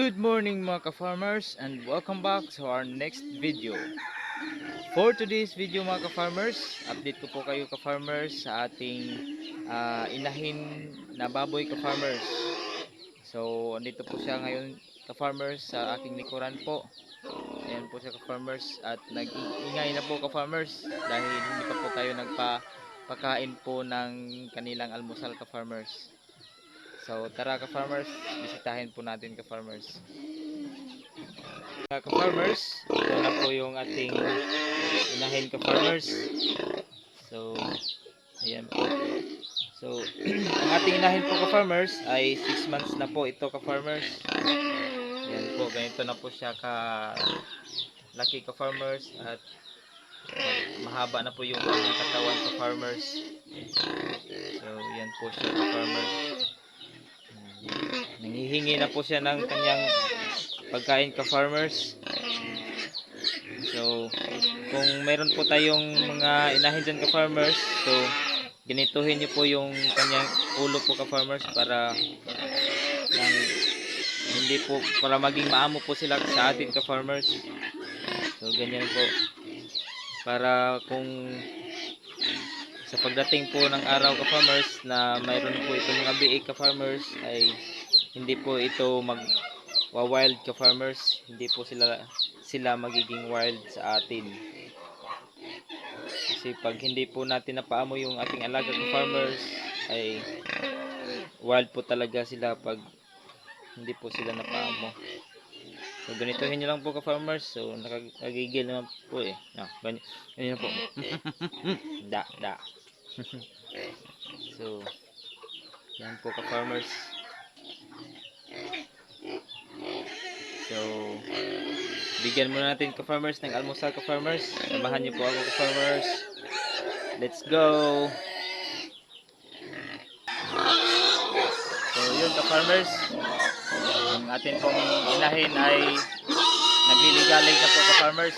Good morning mga ka-farmers and welcome back to our next video. For today's video mga ka-farmers, update ko po kayo ka-farmers sa ating ah, inahin na baboy ka-farmers. So, andito po siya ngayon ka-farmers sa aking likuran po. Ayan po siya ka-farmers at nag-ingay na po ka-farmers dahil hindi pa po tayo nagpa-pakain po ng kanilang almusal ka-farmers. So tara ka-farmers, bisitahin po natin ka-farmers. Mga Ka-farmers, ito na po yung ating inahin ka-farmers. So, ayan po. So, ang ating inahin po ka-farmers ay 6 months na po ito ka-farmers. Ayan po, ganito na po siya ka laki ka-farmers at mahaba na po yung katawan ka-farmers. So, yan po siya ka-farmers. Nangihingi na po siya ng kanyang pagkain ka farmers. So, kung meron po tayong mga inahin dyan ka farmers, so ganituhin niyo po yung kanyang ulo po ka farmers para lang hindi po para maging maamo po sila sa atin ka farmers. So, ganyan po. Para kung sa pagdating po ng araw ka farmers na mayroon po itong mga biik ka farmers ay hindi po ito mag wild ka farmers. Hindi po sila sila magiging wild sa atin. Kasi pag hindi po natin napaamo yung ating alaga ka farmers ay wild po talaga sila pag hindi po sila napaamo so ganitohin nyo lang po ka farmers. So nakagigil naman po eh. No, ganyan, ganyan po. Da da. So yan po ka farmers so bigyan muna natin ka farmers ng almusal ka farmers samahan niyo po ako ka farmers let's go! So yun ka farmers ang atin pong inahin ay nagliligalig na po ka farmers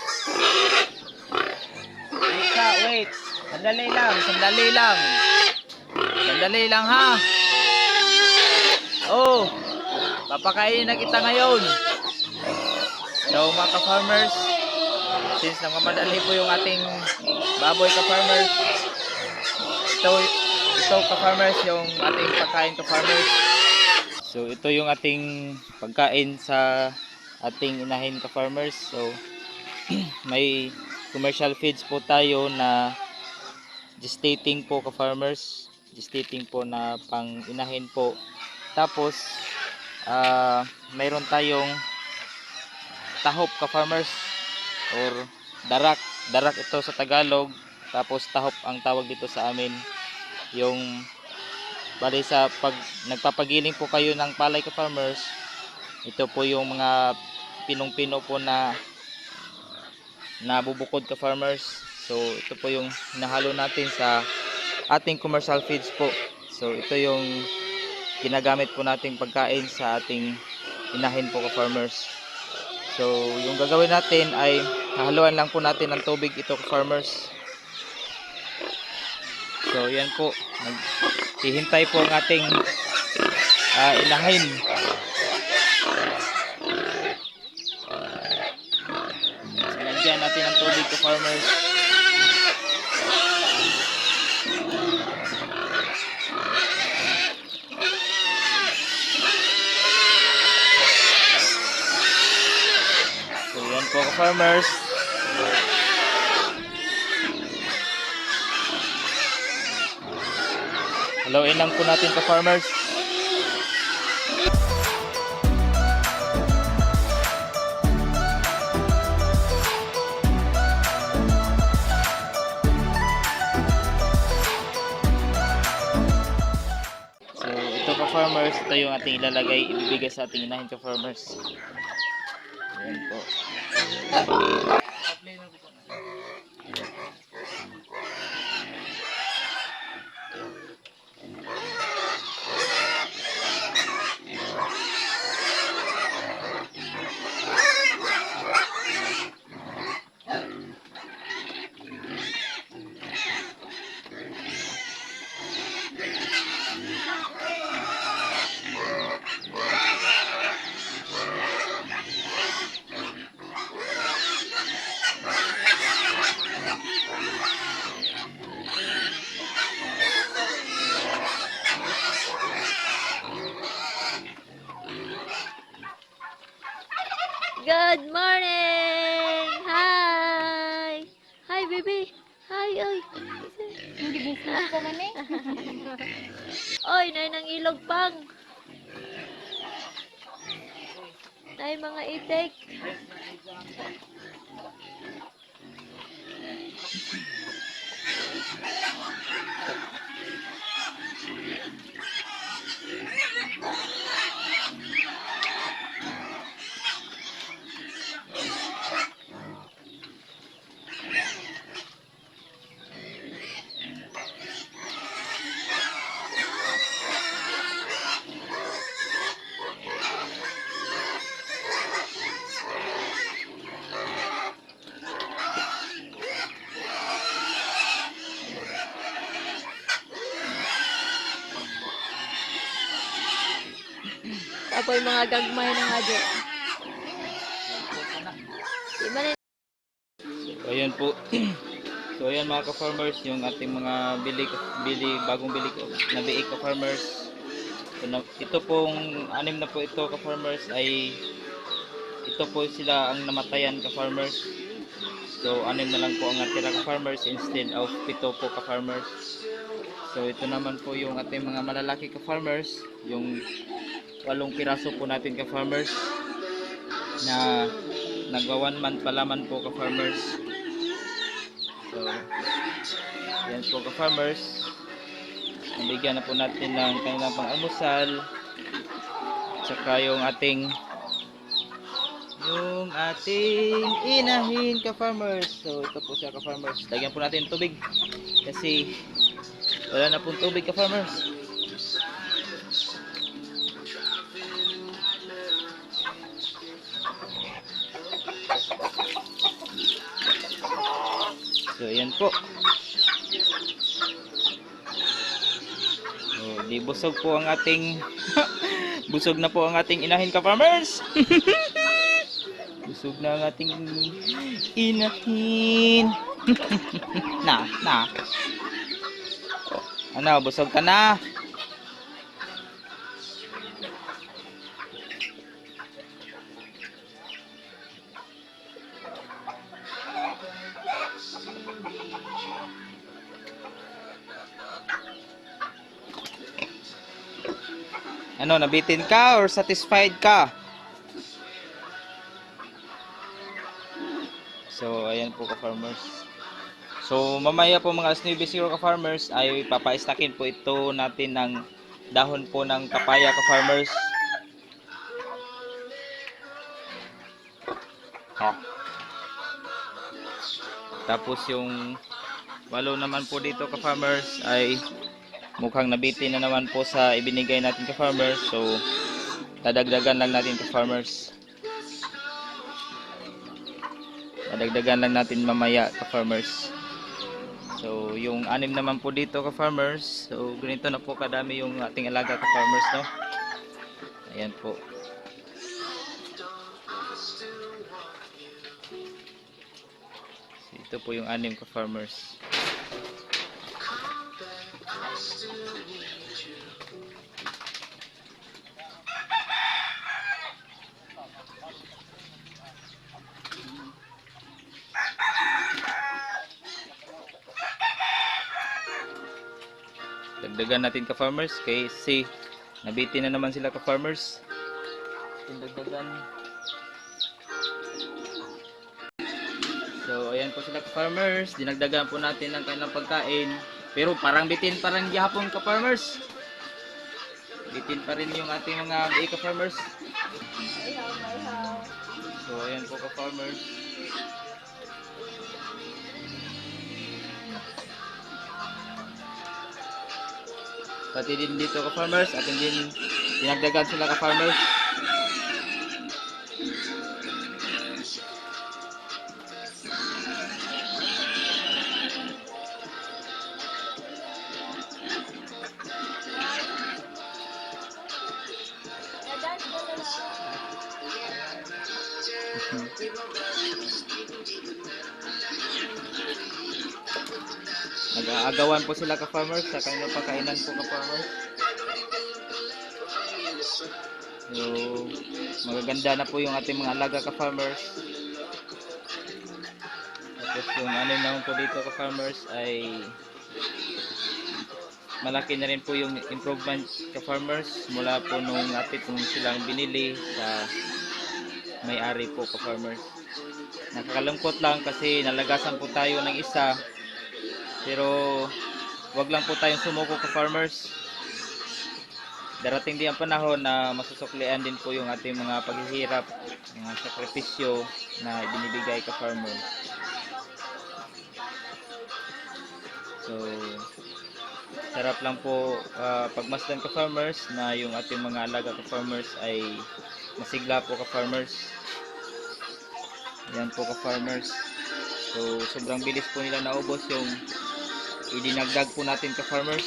wait ka wait. Sandali lang sandali lang. Sandali lang ha? Oh papakainin na kita ngayon. So mga ka-farmers since nagmamadali po yung ating baboy ka-farmers ito, ito ka-farmers yung ating pagkain ka-farmers. So ito yung ating pagkain sa ating inahin ka-farmers. So may commercial feeds po tayo na gestating po ka-farmers. Gestating po na pang inahin po. Tapos ah mayroon tayong tahop ka farmers or darak. Darak ito sa Tagalog. Tapos tahop ang tawag dito sa amin. Yung bali sa pag nagpapagiling po kayo ng palay ka farmers ito po yung mga pinong-pino po na nabubukod ka farmers. So ito po yung nahalo natin sa ating commercial feeds po. So ito yung ginagamit po nating pagkain sa ating inahin po farmers. So yung gagawin natin ay hahaluan lang po natin ng tubig ito farmers. So yan po. Hihintay po ang ating ah, inahin. Sinadyan natin ang tubig ka farmers Ka-farmers. Haluin lang po natin ka-farmers. So ito yung ating ilalagay, ibibigay sa ating inahin ka-farmers. Ayan po. Thank you. Business ko man eh. Oy, nay nang ilog pang! Nay mga itik! Apoy mga gagmay na nga dyan. Di man eh. So, ayan po. so, ayan mga ka-farmers, yung ating mga bili, bili bagong bili na biik ka-farmers. So, na, ito pong, anim na po ito ka-farmers ay ito po sila ang namatayan ka-farmers. So, anim na lang po ang natira ka-farmers instead of pito po ka-farmers. So, ito naman po yung ating mga malalaki ka-farmers. Yung walong piraso po natin ka-farmers na nagwa one month pa laman po ka-farmers. So, yan po ka-farmers. Nabigyan na po natin ng kanilang pang-almusal. Tsaka yung ating yung ating inahin ka-farmers. So, ito po siya ka-farmers. Lagyan po natin tubig. Kasi wala na pong tubig ka-farmers. So, ayan po. So, di busog po ang ating busog na po ang ating inahin ka farmers. busog na ang ating inahin. na, na. Ano, busog ka na? Ano, nabitin ka or satisfied ka? So, ayan po ka-farmers. So, mamaya po mga Snowy Zero ka-farmers ay papaistakin po ito natin ng dahon po ng kapaya ka-farmers. Oh. Tapos yung walo naman po dito ka-farmers ay mukhang nabitin na naman po sa ibinigay natin ka-farmers. So, dadagdagan lang natin ka-farmers. Dadagdagan lang natin mamaya ka-farmers. So, yung anim naman po dito ka-farmers. So, ganito na po kadami yung ating alaga ka-farmers, no? Ayan po. Ito po yung anim ka-farmers. Dagdagan natin ka-farmers kasi nabitin na naman sila ka-farmers. Dagdagan. So, ayan po sila ka-farmers. Dinagdagan po natin ng kanilang pagkain. Pero parang bitin pa rin gihapon ka-farmers. Bitin pa rin yung ating mga BA ka-farmers. So, ayan po ka-farmers. Pati din dito ka-farmers. At din dinagdagan sila ka-farmers. Nag-aagawan po sila ka-farmers sa kanilang pagkainan po ka-farmers. So, magaganda na po yung ating mga alaga ka-farmers. Tapos yung ano naman po dito ka-farmers ay malaki na rin po yung improvement ka-farmers mula po nung atin kung silang binili sa may-ari po ka-farmers. Nakakalungkot lang kasi nalagasan po tayo ng isa pero wag lang po tayong sumuko ka-farmers. Darating din ang panahon na masusuklian din po yung ating mga paghihirap, mga sakripisyo na binibigay ka-farmer. So, sarap lang po ah, pagmasdan ka-farmers na yung ating mga alaga ka-farmers ay masigla po ka-farmers. Yan po ka-farmers. So, sobrang bilis po nila naubos yung idinagdag po natin ka-farmers.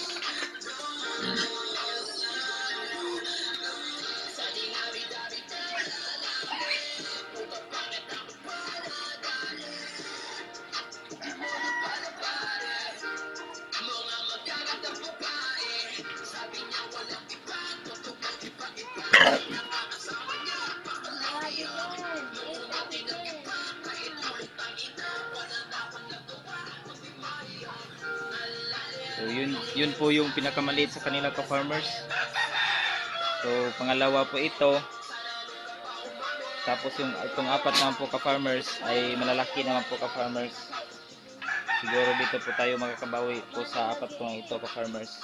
So yun po yung pinakamaliit sa kanila ka farmers. So pangalawa po ito. Tapos yung itong apat naman po ka farmers ay malalaki naman po ka farmers. Siguro dito po tayo makakabawi po sa apat po ito ka farmers.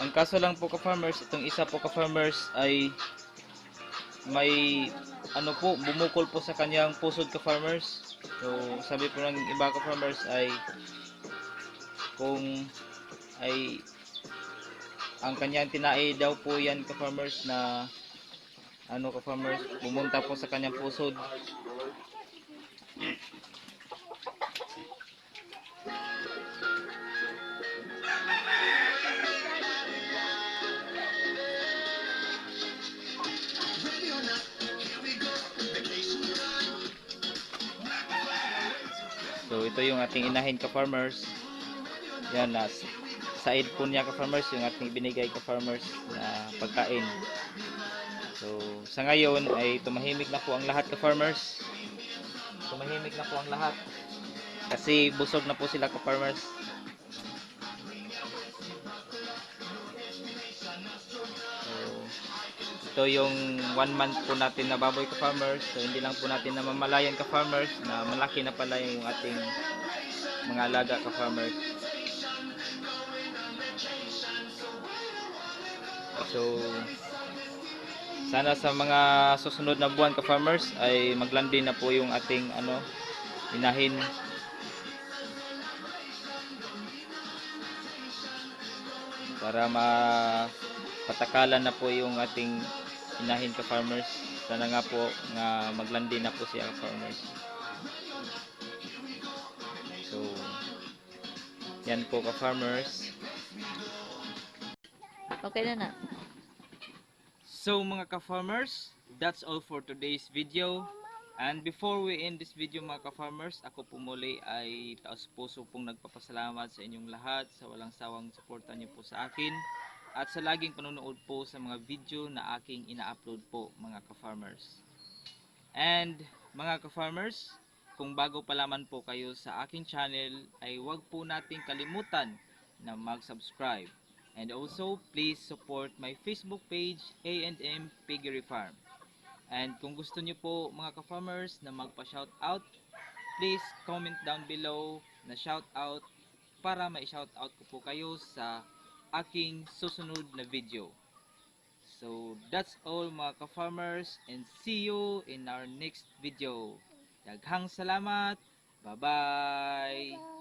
Ang kaso lang po ka farmers, itong isa po ka farmers ay may ano po bumukol po sa kanyang pusod ka farmers. So sabi po ng iba ka farmers ay kung ay ang kanyang tinai daw po yan ka farmers na ano ka farmers pumunta po sa kanyang pusod. So ito yung ating inahin ka farmers yan na side po niya ka farmers yung ating binigay ka farmers na pagkain. So sa ngayon ay tumahimik na po ang lahat ka farmers. Tumahimik na po ang lahat. Kasi busog na po sila ka farmers. So ito yung one month po natin na baboy ka farmers. So hindi lang po natin namamalayan ka farmers na malaki na pala yung ating mga alaga ka farmers So, sana sa mga susunod na buwan ka farmers ay maglandi na po yung ating ano inahin. Para mapatakalan na po yung ating inahin ka farmers. Sana nga po nga maglandi na po siya ka farmers. So, yan po ka farmers. Okay na na. So mga ka-farmers, that's all for today's video. And before we end this video mga ka-farmers, ako po muli ay taos puso pong nagpapasalamat sa inyong lahat sa walang sawang suporta niyo po sa akin at sa laging panonood po sa mga video na aking ina-upload po mga ka-farmers. And mga ka-farmers, kung bago pa lamang po kayo sa aking channel ay huwag po nating kalimutan na mag-subscribe. And also, please support my Facebook page, A&M Piggery Farm. And kung gusto niyo po mga ka-farmers na magpa-shoutout, please comment down below na shoutout para ma-shoutout ko po kayo sa aking susunod na video. So, that's all mga ka-farmers and see you in our next video. Daghang salamat. Bye-bye.